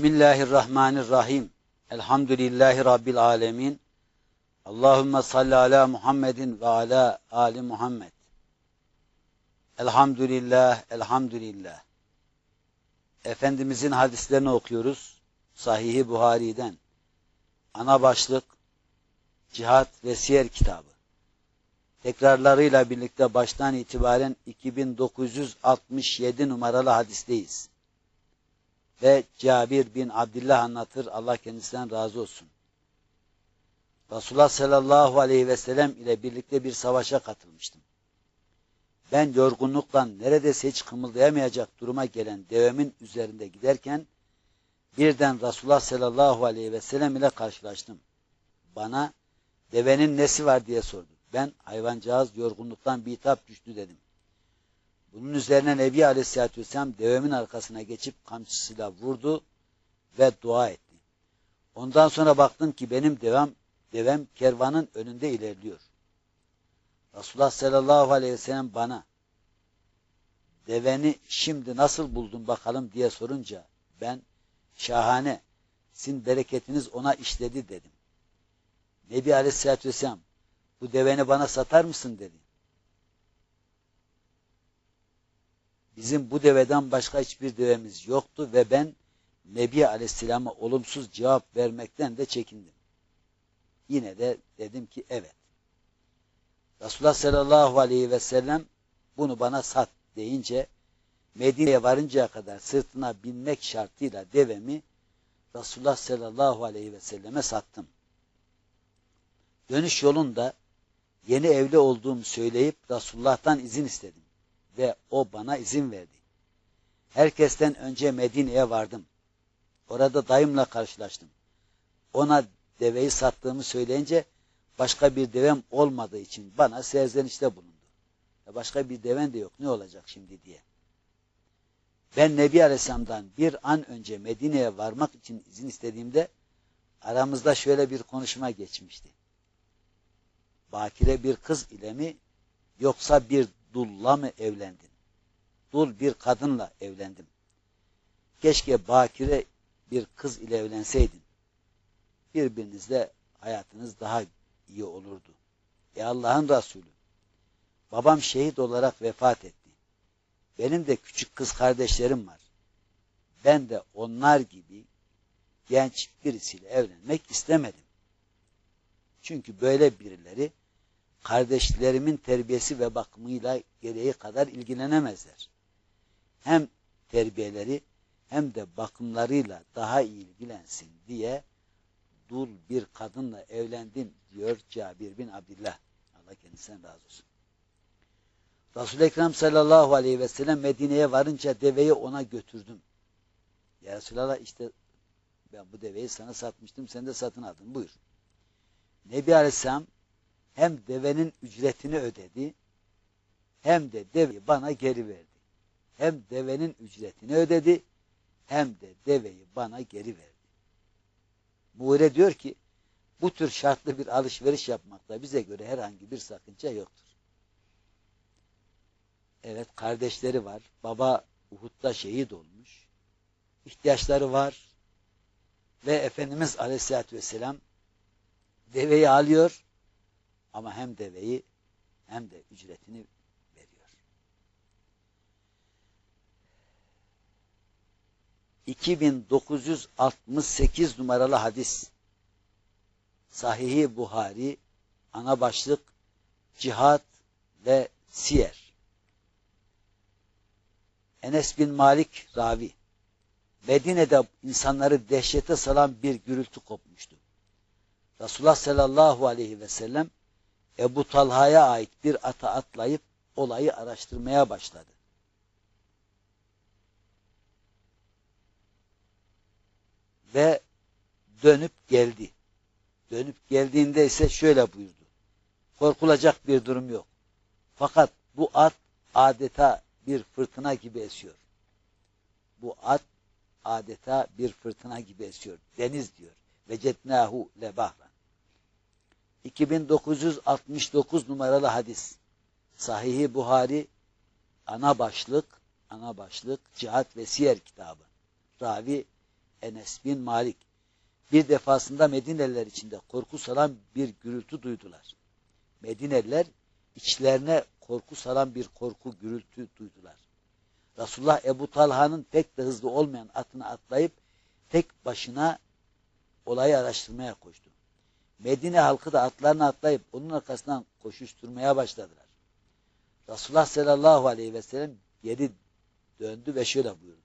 Bismillahirrahmanirrahim. Elhamdülillahi Rabbil alemin. Allahümme salli ala Muhammedin ve ala Ali Muhammed. Elhamdülillah, elhamdülillah. Efendimizin hadislerini okuyoruz. Sahih-i Buhari'den. Ana başlık, Cihat ve Siyer kitabı. Tekrarlarıyla birlikte baştan itibaren 2967 numaralı hadisteyiz. Ve Cabir bin Abdullah anlatır. Allah kendisinden razı olsun. Resulullah sallallahu aleyhi ve sellem ile birlikte bir savaşa katılmıştım. Ben yorgunluktan neredeyse hiç kımıldayamayacak duruma gelen devemin üzerinde giderken birden Resulullah sallallahu aleyhi ve sellem ile karşılaştım. Bana devenin nesi var diye sordu. Ben hayvancağız yorgunluktan bitap düştü dedim. Bunun üzerine Nebi Aleyhisselatü Vesselam devemin arkasına geçip kamçısıyla vurdu ve dua etti. Ondan sonra baktım ki benim devem, devem kervanın önünde ilerliyor. Resulullah sallallahu aleyhi ve sellem bana deveni şimdi nasıl buldun bakalım diye sorunca ben şahane sizin bereketiniz ona işledi dedim. Nebi aleyhissalatü vesselam bu deveni bana satar mısın dedi. Bizim bu deveden başka hiçbir devemiz yoktu ve ben Nebi Aleyhisselam'a olumsuz cevap vermekten de çekindim. Yine de dedim ki evet. Resulullah sallallahu aleyhi ve sellem bunu bana sat deyince Medine'ye varıncaya kadar sırtına binmek şartıyla devemi Resulullah sallallahu aleyhi ve selleme sattım. Dönüş yolunda yeni evli olduğumu söyleyip Resulullah'tan izin istedim ve o bana izin verdi. Herkesten önce Medine'ye vardım. Orada dayımla karşılaştım. Ona deveyi sattığımı söyleyince başka bir devem olmadığı için bana serzenişte bulundu. Başka bir deven de yok ne olacak şimdi diye. Ben Nebi Aleyhisselam'dan bir an önce Medine'ye varmak için izin istediğimde aramızda şöyle bir konuşma geçmişti. Bakire bir kız ile mi yoksa bir dulla mı evlendin? Dul bir kadınla evlendim. Keşke bakire bir kız ile evlenseydin. Birbirinizle hayatınız daha iyi olurdu. E Allah'ın Resulü. Babam şehit olarak vefat etti. Benim de küçük kız kardeşlerim var. Ben de onlar gibi genç birisiyle evlenmek istemedim. Çünkü böyle birileri kardeşlerimin terbiyesi ve bakımıyla gereği kadar ilgilenemezler. Hem terbiyeleri hem de bakımlarıyla daha iyi ilgilensin diye dul bir kadınla evlendim diyor Cabir bin Abdullah. Allah kendisinden razı olsun. Resul-i Ekrem sallallahu aleyhi ve sellem Medine'ye varınca deveyi ona götürdüm. Ya Resulallah işte ben bu deveyi sana satmıştım sen de satın aldın buyur. Nebi Aleyhisselam hem devenin ücretini ödedi hem de deveyi bana geri verdi. Hem devenin ücretini ödedi hem de deveyi bana geri verdi. Muğre diyor ki bu tür şartlı bir alışveriş yapmakta bize göre herhangi bir sakınca yoktur. Evet kardeşleri var. Baba Uhud'da şehit olmuş. İhtiyaçları var. Ve Efendimiz Aleyhisselatü Vesselam deveyi alıyor ama hem deveyi hem de ücretini veriyor. 2968 numaralı hadis Sahih-i Buhari ana başlık cihat ve siyer. Enes bin Malik ravi Medine'de insanları dehşete salan bir gürültü kopmuştu. Resulullah sallallahu aleyhi ve sellem Ebu Talha'ya ait bir ata atlayıp olayı araştırmaya başladı. Ve dönüp geldi. Dönüp geldiğinde ise şöyle buyurdu. Korkulacak bir durum yok. Fakat bu at adeta bir fırtına gibi esiyor. Bu at adeta bir fırtına gibi esiyor. Deniz diyor. Vecetnahu lebahran. 2969 numaralı hadis. Sahih-i Buhari ana başlık, ana başlık Cihat ve Siyer kitabı. Ravi Enes bin Malik bir defasında Medineliler içinde korku salan bir gürültü duydular. Medineliler içlerine korku salan bir korku gürültü duydular. Resulullah Ebu Talha'nın pek de hızlı olmayan atını atlayıp tek başına olayı araştırmaya koştu. Medine halkı da atlarını atlayıp onun arkasından koşuşturmaya başladılar. Resulullah sallallahu aleyhi ve sellem geri döndü ve şöyle buyurdu.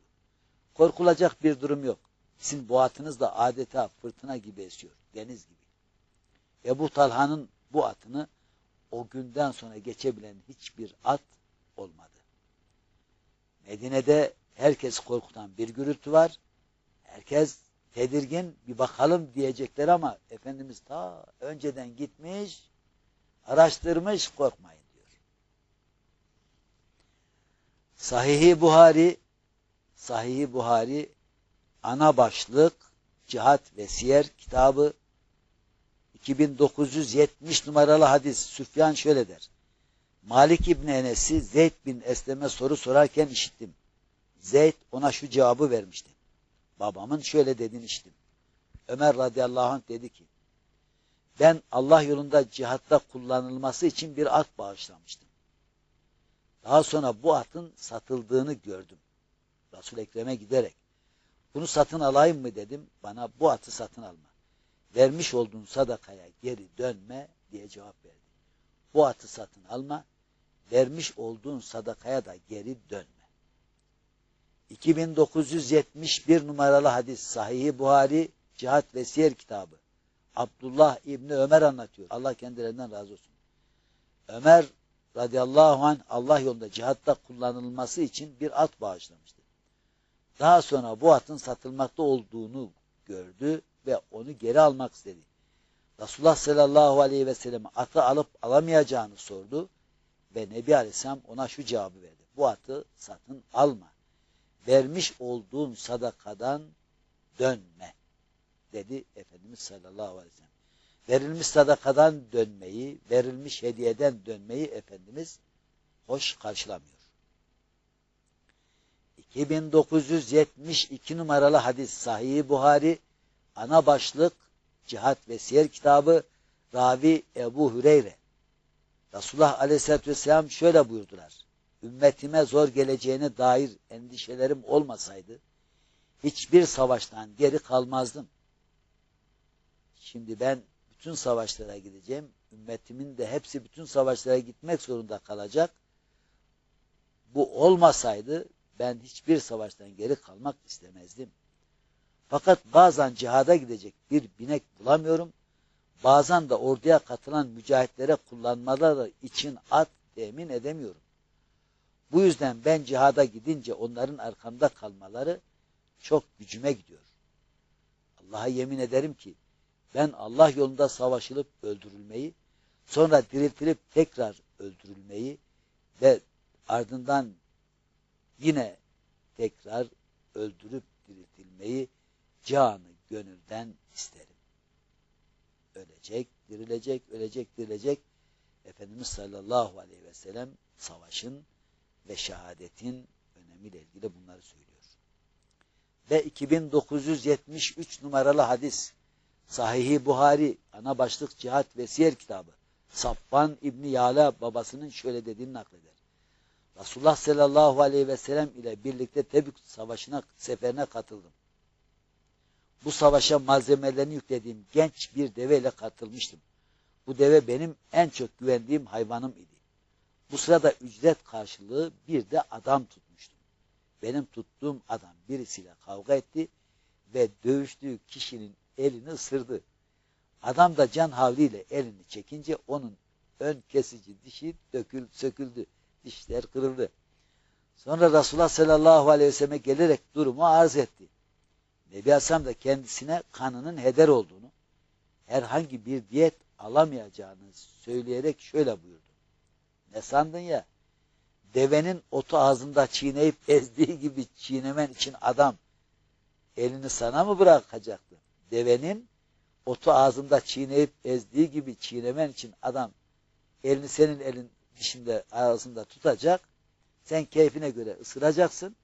Korkulacak bir durum yok. Sizin bu atınız da adeta fırtına gibi esiyor. Deniz gibi. Ebu Talha'nın bu atını o günden sonra geçebilen hiçbir at olmadı. Medine'de herkes korkutan bir gürültü var. Herkes tedirgin bir bakalım diyecekler ama Efendimiz ta önceden gitmiş, araştırmış korkmayın diyor. Sahih-i Buhari Sahih-i Buhari ana başlık Cihat ve Siyer kitabı 2970 numaralı hadis Süfyan şöyle der. Malik İbni Enes'i Zeyd bin Eslem'e soru sorarken işittim. Zeyd ona şu cevabı vermişti. Babamın şöyle dediğini işittim. Ömer radıyallahu anh dedi ki, ben Allah yolunda cihatta kullanılması için bir at bağışlamıştım. Daha sonra bu atın satıldığını gördüm. Resul Ekrem'e giderek, bunu satın alayım mı dedim, bana bu atı satın alma. Vermiş olduğun sadakaya geri dönme diye cevap verdi. Bu atı satın alma, vermiş olduğun sadakaya da geri dönme. 2971 numaralı hadis Sahih-i Buhari Cihat ve Siyer kitabı. Abdullah İbni Ömer anlatıyor. Allah kendilerinden razı olsun. Ömer radıyallahu anh Allah yolunda cihatta kullanılması için bir at bağışlamıştı. Daha sonra bu atın satılmakta olduğunu gördü ve onu geri almak istedi. Resulullah sallallahu aleyhi ve sellem atı alıp alamayacağını sordu ve Nebi Aleyhisselam ona şu cevabı verdi. Bu atı satın alma. Vermiş olduğun sadakadan dönme dedi Efendimiz sallallahu aleyhi ve sellem. Verilmiş sadakadan dönmeyi, verilmiş hediyeden dönmeyi Efendimiz hoş karşılamıyor. 2972 numaralı hadis Sahih Buhari ana başlık Cihat ve Siyer kitabı Ravi Ebu Hüreyre Resulullah Aleyhisselatü Vesselam şöyle buyurdular. Ümmetime zor geleceğine dair endişelerim olmasaydı hiçbir savaştan geri kalmazdım. Şimdi ben bütün savaşlara gideceğim. Ümmetimin de hepsi bütün savaşlara gitmek zorunda kalacak. Bu olmasaydı ben hiçbir savaştan geri kalmak istemezdim. Fakat bazen cihada gidecek bir binek bulamıyorum. Bazen de orduya katılan mücahitlere kullanmaları için at temin edemiyorum. Bu yüzden ben cihada gidince onların arkamda kalmaları çok gücüme gidiyor. Allah'a yemin ederim ki ben Allah yolunda savaşılıp öldürülmeyi, sonra diriltilip tekrar öldürülmeyi ve ardından yine tekrar öldürüp diriltilmeyi canı gönülden isterim. Ölecek, dirilecek, ölecek, dirilecek. Efendimiz sallallahu aleyhi ve sellem savaşın ve şehadetin önemiyle ilgili bunları söylüyor. Ve 2973 numaralı hadis Sahih-i Buhari ana başlık cihat ve siyer kitabı Safvan İbni Yala babasının şöyle dediğini nakleder. Resulullah sallallahu aleyhi ve sellem ile birlikte Tebük savaşına seferine katıldım. Bu savaşa malzemelerini yüklediğim genç bir deveyle katılmıştım. Bu deve benim en çok güvendiğim hayvanım idi. Bu sırada ücret karşılığı bir de adam tutmuştum. Benim tuttuğum adam birisiyle kavga etti ve dövüştüğü kişinin elini ısırdı. Adam da can havliyle elini çekince onun ön kesici dişi dökül, söküldü. Dişler kırıldı. Sonra Resulullah sallallahu aleyhi ve selleme gelerek durumu arz etti. Nebi Hasan da kendisine kanının heder olduğunu, herhangi bir diyet alamayacağını söyleyerek şöyle buyurdu. Ne sandın ya? Devenin otu ağzında çiğneyip ezdiği gibi çiğnemen için adam elini sana mı bırakacaktı? Devenin otu ağzında çiğneyip ezdiği gibi çiğnemen için adam elini senin elin dişinde ağzında tutacak. Sen keyfine göre ısıracaksın.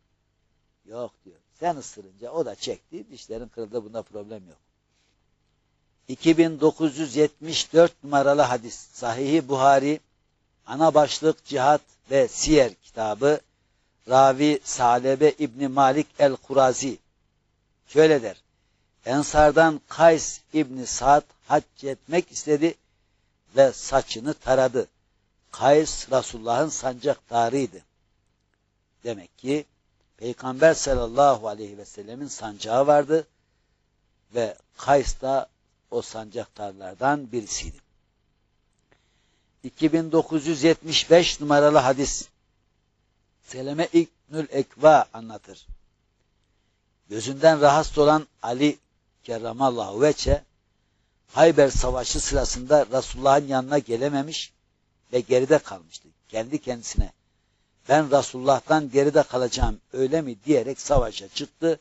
Yok diyor. Sen ısırınca o da çekti. Dişlerin kırıldı. Bunda problem yok. 2974 numaralı hadis. Sahih-i Buhari ana başlık cihat ve siyer kitabı Ravi Salebe İbni Malik el-Kurazi şöyle der. Ensardan Kays İbni Sa'd hac etmek istedi ve saçını taradı. Kays Resulullah'ın sancaktarıydı. Demek ki Peygamber sallallahu aleyhi ve sellemin sancağı vardı ve Kays da o sancaktarlardan birisiydi. 2975 numaralı hadis Seleme İbnül Ekva anlatır. Gözünden rahatsız olan Ali kerramallahu veçe Hayber Savaşı sırasında Resulullah'ın yanına gelememiş ve geride kalmıştı. Kendi kendisine ben Resulullah'tan geride kalacağım öyle mi diyerek savaşa çıktı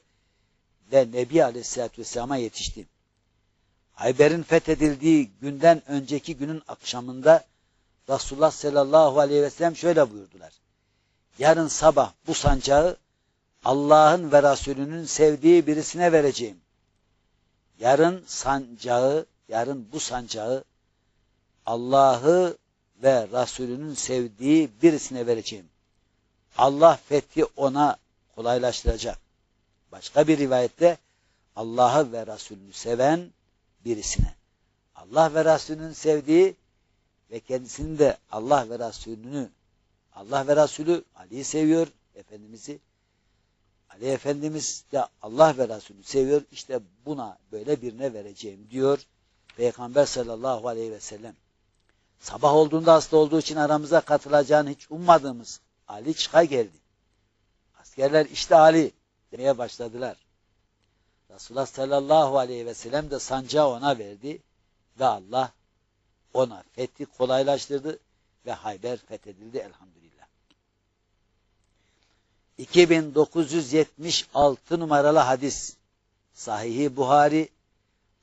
ve Nebi Aleyhisselatü Vesselam'a yetişti. Hayber'in fethedildiği günden önceki günün akşamında Resulullah sallallahu aleyhi ve sellem şöyle buyurdular. Yarın sabah bu sancağı Allah'ın ve Resulünün sevdiği birisine vereceğim. Yarın sancağı, yarın bu sancağı Allah'ı ve Resulünün sevdiği birisine vereceğim. Allah fethi ona kolaylaştıracak. Başka bir rivayette Allah'ı ve Resulünü seven birisine. Allah ve Resulünün sevdiği ve kendisinin de Allah ve Resulünü Allah ve Resulü Ali'yi seviyor, Efendimiz'i. Ali Efendimiz de Allah ve Resulü seviyor. İşte buna böyle birine vereceğim diyor Peygamber sallallahu aleyhi ve sellem. Sabah olduğunda hasta olduğu için aramıza katılacağını hiç ummadığımız Ali çıka geldi. Askerler işte Ali demeye başladılar. Resulullah sallallahu aleyhi ve sellem de sancağı ona verdi ve Allah ona fethi kolaylaştırdı ve Hayber fethedildi elhamdülillah. 2976 numaralı hadis Sahih-i Buhari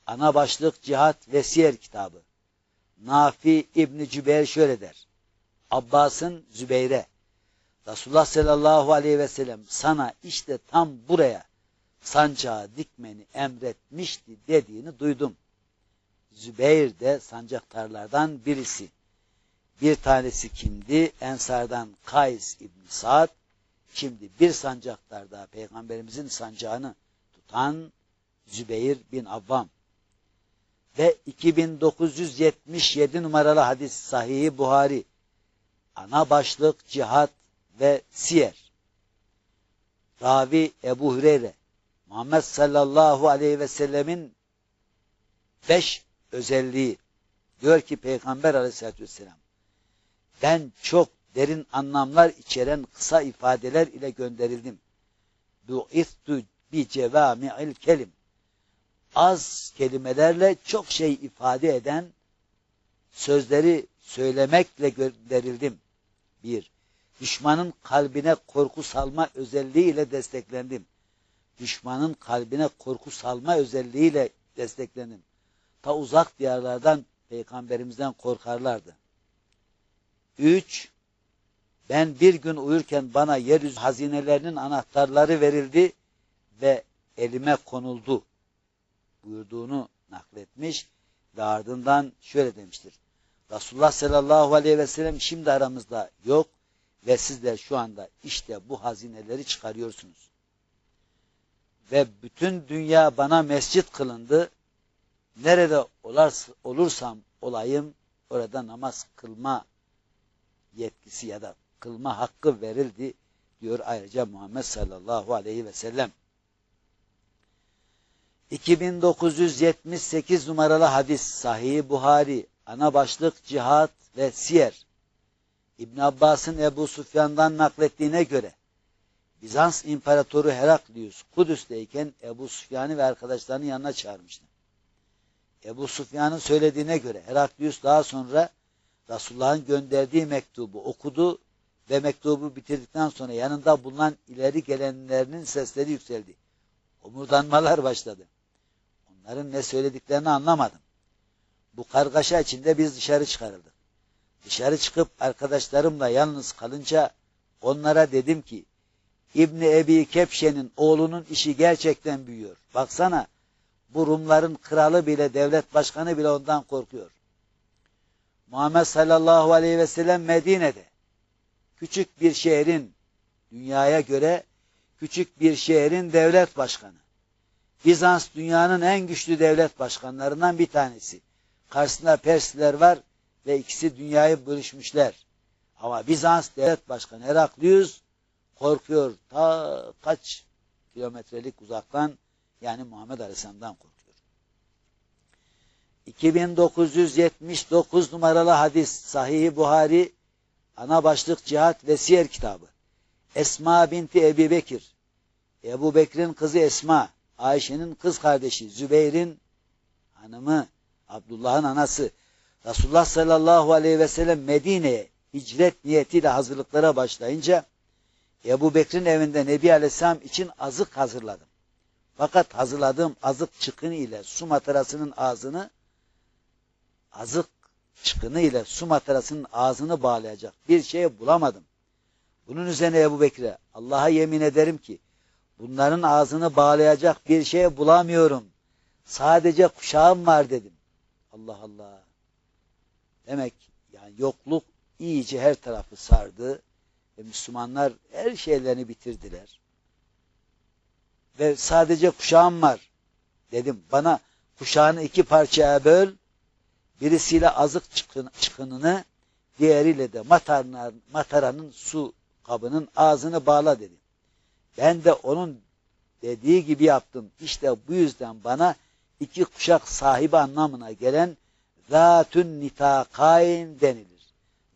ana başlık cihat ve siyer kitabı. Nafi İbni Cübeyr şöyle der. Abbas'ın Zübeyre Resulullah sallallahu aleyhi ve sellem sana işte tam buraya sancağı dikmeni emretmişti dediğini duydum. Zübeyir de sancaktarlardan birisi. Bir tanesi kimdi? Ensardan Kays İbni Sa'd. Şimdi bir sancaktarda peygamberimizin sancağını tutan Zübeyir bin Avvam. Ve 2977 numaralı hadis Sahih Buhari. Ana başlık cihat ve siyer. Ravi Ebu Hüreyre. Muhammed sallallahu aleyhi ve sellemin beş özelliği. Diyor ki Peygamber aleyhissalatü vesselam ben çok derin anlamlar içeren kısa ifadeler ile gönderildim. Du'ittu bi cevami'il kelim. Az kelimelerle çok şey ifade eden sözleri söylemekle gönderildim. Bir, düşmanın kalbine korku salma özelliğiyle desteklendim. Düşmanın kalbine korku salma özelliğiyle desteklendim. Ta uzak diyarlardan peygamberimizden korkarlardı. Üç, ben bir gün uyurken bana yeryüzü hazinelerinin anahtarları verildi ve elime konuldu buyurduğunu nakletmiş ve ardından şöyle demiştir. Resulullah sallallahu aleyhi ve sellem şimdi aramızda yok ve sizler şu anda işte bu hazineleri çıkarıyorsunuz. Ve bütün dünya bana mescit kılındı. Nerede olursam olayım orada namaz kılma yetkisi ya da kılma hakkı verildi diyor ayrıca Muhammed sallallahu aleyhi ve sellem. 2978 numaralı hadis Sahih Buhari ana başlık cihat ve siyer İbn Abbas'ın Ebu Sufyan'dan naklettiğine göre Bizans İmparatoru Heraklius Kudüs'teyken Ebu Sufyan'ı ve arkadaşlarını yanına çağırmıştı. Ebu Sufyan'ın söylediğine göre Heraklius daha sonra Resulullah'ın gönderdiği mektubu okudu ve mektubu bitirdikten sonra yanında bulunan ileri gelenlerinin sesleri yükseldi. Omurdanmalar başladı. Onların ne söylediklerini anlamadım. Bu kargaşa içinde biz dışarı çıkarıldık. Dışarı çıkıp arkadaşlarımla yalnız kalınca onlara dedim ki İbni Ebi Kepşe'nin oğlunun işi gerçekten büyüyor. Baksana bu Rumların kralı bile devlet başkanı bile ondan korkuyor. Muhammed sallallahu aleyhi ve sellem Medine'de küçük bir şehrin dünyaya göre küçük bir şehrin devlet başkanı. Bizans dünyanın en güçlü devlet başkanlarından bir tanesi. Karşısında Persliler var ve ikisi dünyayı bölüşmüşler. Ama Bizans devlet başkanı Heraklius korkuyor. Ta kaç kilometrelik uzaktan yani Muhammed Aleyhisselam'dan korkuyor. 2979 numaralı hadis Sahih-i Buhari ana başlık cihat ve siyer kitabı. Esma binti Ebi Bekir. Ebu Bekir'in kızı Esma. Ayşe'nin kız kardeşi Zübeyir'in hanımı Abdullah'ın anası. Resulullah sallallahu aleyhi ve sellem Medine'ye hicret niyetiyle hazırlıklara başlayınca Ebu Bekir'in evinde Nebi Aleyhisselam için azık hazırladım. Fakat hazırladığım azık çıkını ile su matarasının ağzını azık çıkını ile su matarasının ağzını bağlayacak bir şey bulamadım. Bunun üzerine Ebu Bekir'e Allah'a yemin ederim ki bunların ağzını bağlayacak bir şey bulamıyorum. Sadece kuşağım var dedim. Allah Allah. Demek yani yokluk iyice her tarafı sardı ve Müslümanlar her şeylerini bitirdiler. Ve sadece kuşağım var. Dedim bana kuşağını iki parçaya böl. Birisiyle azık çıkın, çıkınını, diğeriyle de mataranın, mataranın su kabının ağzını bağla dedi. Ben de onun dediği gibi yaptım. İşte bu yüzden bana iki kuşak sahibi anlamına gelen zatün nitakayn denilir.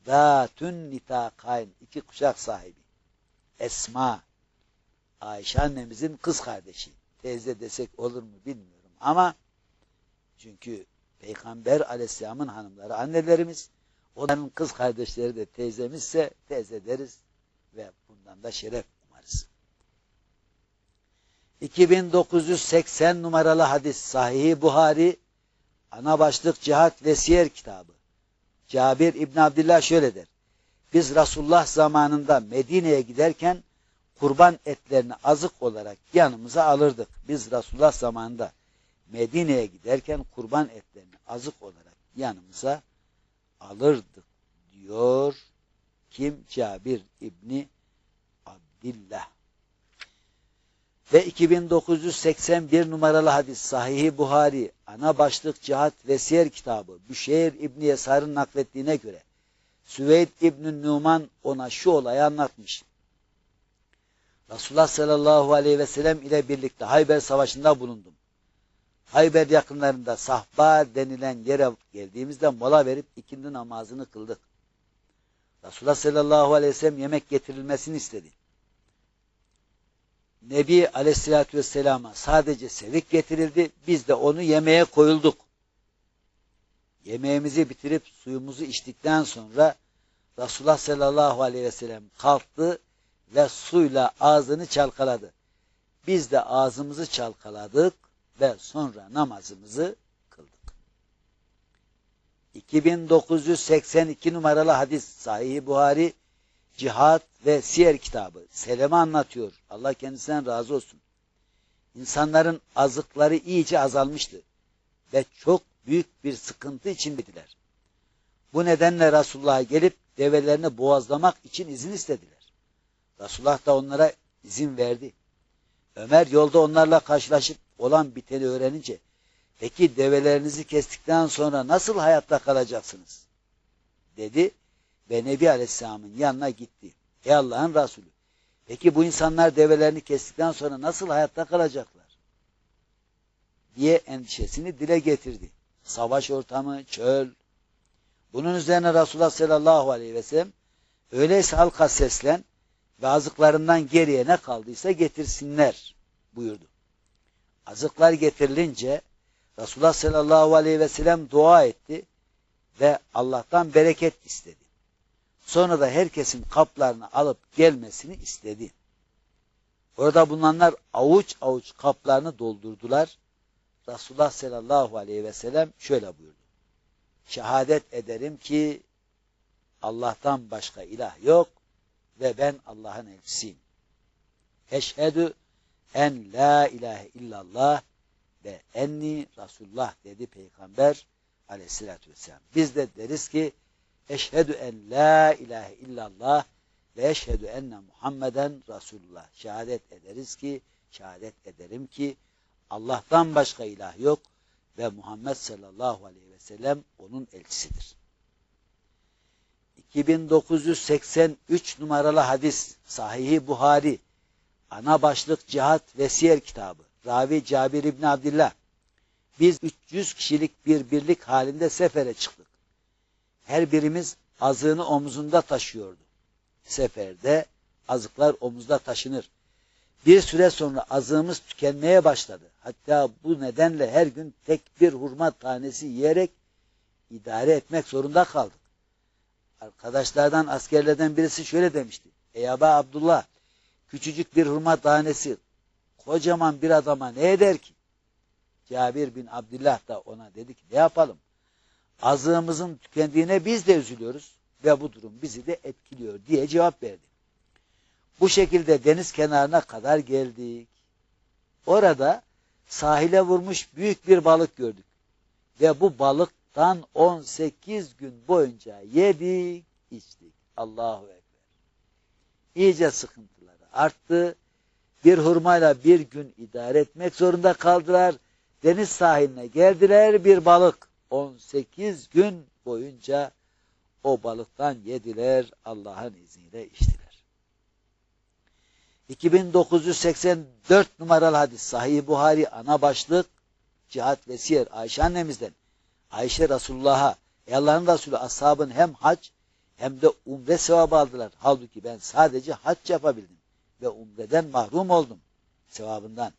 Zatün nitakayn iki kuşak sahibi. Esma Ayşe annemizin kız kardeşi. Teyze desek olur mu bilmiyorum ama çünkü Peygamber aleyhisselamın hanımları annelerimiz onların kız kardeşleri de teyzemizse teyze deriz ve bundan da şeref umarız. 2980 numaralı hadis Sahih Buhari ana başlık cihat ve siyer kitabı. Cabir İbn Abdullah şöyle der. Biz Resulullah zamanında Medine'ye giderken kurban etlerini azık olarak yanımıza alırdık. Biz Resulullah zamanında Medine'ye giderken kurban etlerini azık olarak yanımıza alırdık diyor. Kim? Cabir İbni Abdillah. Ve 2981 numaralı hadis Sahih Buhari ana başlık cihat ve siyer kitabı Büşeyr İbni Yesar'ın naklettiğine göre Süveyd İbni Numan ona şu olayı anlatmış. Resulullah sallallahu aleyhi ve sellem ile birlikte Hayber Savaşı'nda bulundum. Hayber yakınlarında sahba denilen yere geldiğimizde mola verip ikindi namazını kıldık. Resulullah sallallahu aleyhi ve sellem yemek getirilmesini istedi. Nebi aleyhissalatü vesselama sadece sevik getirildi. Biz de onu yemeğe koyulduk. Yemeğimizi bitirip suyumuzu içtikten sonra Resulullah sallallahu aleyhi ve sellem kalktı ve suyla ağzını çalkaladı. Biz de ağzımızı çalkaladık ve sonra namazımızı kıldık. 2982 numaralı hadis Sahih Buhari Cihat ve Siyer kitabı. Seleme anlatıyor. Allah kendisinden razı olsun. İnsanların azıkları iyice azalmıştı ve çok büyük bir sıkıntı içindeydiler. Bu nedenle Resulullah'a gelip develerini boğazlamak için izin istediler. Resulullah da onlara izin verdi. Ömer yolda onlarla karşılaşıp olan biteni öğrenince peki develerinizi kestikten sonra nasıl hayatta kalacaksınız? dedi ve Nebi Aleyhisselam'ın yanına gitti. Ey Allah'ın Resulü peki bu insanlar develerini kestikten sonra nasıl hayatta kalacaklar? diye endişesini dile getirdi. Savaş ortamı, çöl. Bunun üzerine Resulullah sallallahu aleyhi ve sellem öyleyse halka seslen ve azıklarından geriye ne kaldıysa getirsinler buyurdu. Azıklar getirilince Resulullah sallallahu aleyhi ve sellem dua etti ve Allah'tan bereket istedi. Sonra da herkesin kaplarını alıp gelmesini istedi. Orada bulunanlar avuç avuç kaplarını doldurdular. Resulullah sallallahu aleyhi ve sellem şöyle buyurdu. Şehadet ederim ki Allah'tan başka ilah yok ve ben Allah'ın elçisiyim. Eşhedü en la ilahe illallah ve enni Resulullah dedi Peygamber aleyhissalatü vesselam. Biz de deriz ki eşhedü en la ilahe illallah ve eşhedü enne Muhammeden Resulullah. Şehadet ederiz ki, şehadet ederim ki Allah'tan başka ilah yok ve Muhammed sallallahu aleyhi ve sellem onun elçisidir. 2983 numaralı hadis Sahih-i Buhari ana başlık cihat ve siyer kitabı Ravi Cabir İbni Abdillah biz 300 kişilik bir birlik halinde sefere çıktık. Her birimiz azığını omuzunda taşıyordu. Seferde azıklar omuzda taşınır. Bir süre sonra azığımız tükenmeye başladı. Hatta bu nedenle her gün tek bir hurma tanesi yiyerek idare etmek zorunda kaldık. Arkadaşlardan, askerlerden birisi şöyle demişti. Ey Aba Abdullah, küçücük bir hurma tanesi kocaman bir adama ne eder ki? Cabir bin Abdullah da ona dedi ki ne yapalım? Azığımızın tükendiğine biz de üzülüyoruz ve bu durum bizi de etkiliyor diye cevap verdi. Bu şekilde deniz kenarına kadar geldik. Orada sahile vurmuş büyük bir balık gördük. Ve bu balıktan 18 gün boyunca yedik, içtik. Allahu Ekber. İyice sıkıntıları arttı. Bir hurmayla bir gün idare etmek zorunda kaldılar. Deniz sahiline geldiler bir balık. 18 gün boyunca o balıktan yediler. Allah'ın izniyle içtiler. 2984 numaralı hadis Sahih Buhari ana başlık cihat ve siyer Ayşe annemizden Ayşe Resulullah'a Ey Allah'ın Resulü ashabın hem hac hem de umre sevabı aldılar. Halbuki ben sadece hac yapabildim ve umreden mahrum oldum sevabından.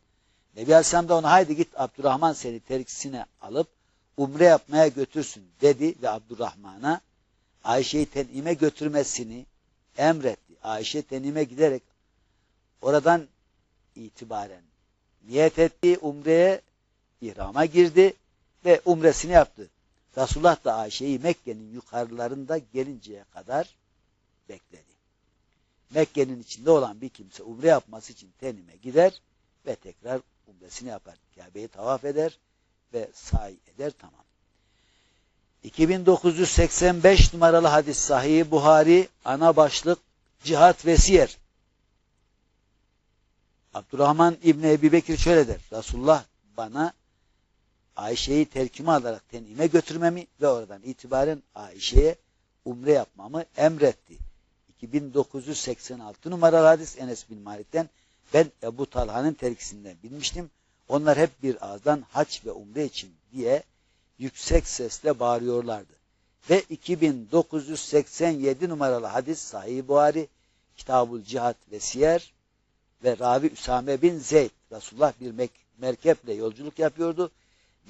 Nebi Aleyhisselam da ona haydi git Abdurrahman seni terksine alıp umre yapmaya götürsün dedi ve Abdurrahman'a Ayşe'yi tenime götürmesini emretti. Ayşe tenime giderek oradan itibaren niyet etti umreye ihrama girdi ve umresini yaptı. Resulullah da Ayşe'yi Mekke'nin yukarılarında gelinceye kadar bekledi. Mekke'nin içinde olan bir kimse umre yapması için tenime gider ve tekrar umresini yapar. Kabe'yi tavaf eder ve sahi eder tamam. 2985 numaralı hadis sahih Buhari ana başlık cihat ve siyer. Abdurrahman İbni Ebi Bekir şöyle der. Resulullah bana Ayşe'yi terkime alarak tenime götürmemi ve oradan itibaren Ayşe'ye umre yapmamı emretti. 2986 numaralı hadis Enes bin Malik'ten ben Ebu Talha'nın terkisinden bilmiştim. Onlar hep bir ağızdan haç ve umre için diye yüksek sesle bağırıyorlardı. Ve 2987 numaralı hadis Sahih Buhari Kitabul Cihat ve Siyer ve Ravi Üsame bin Zeyd Resulullah bir merkeple yolculuk yapıyordu.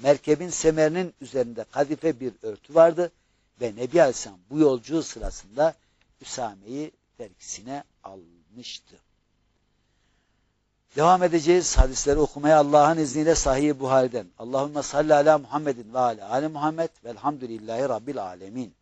Merkebin semerinin üzerinde kadife bir örtü vardı ve Nebi Aleyhisselam bu yolculuğu sırasında Üsame'yi terkisine almıştı. Devam edeceğiz hadisleri okumaya Allah'ın izniyle Sahih Buhari'den. Allahümme salli ala Muhammedin ve ala ali Muhammed velhamdülillahi rabbil alemin.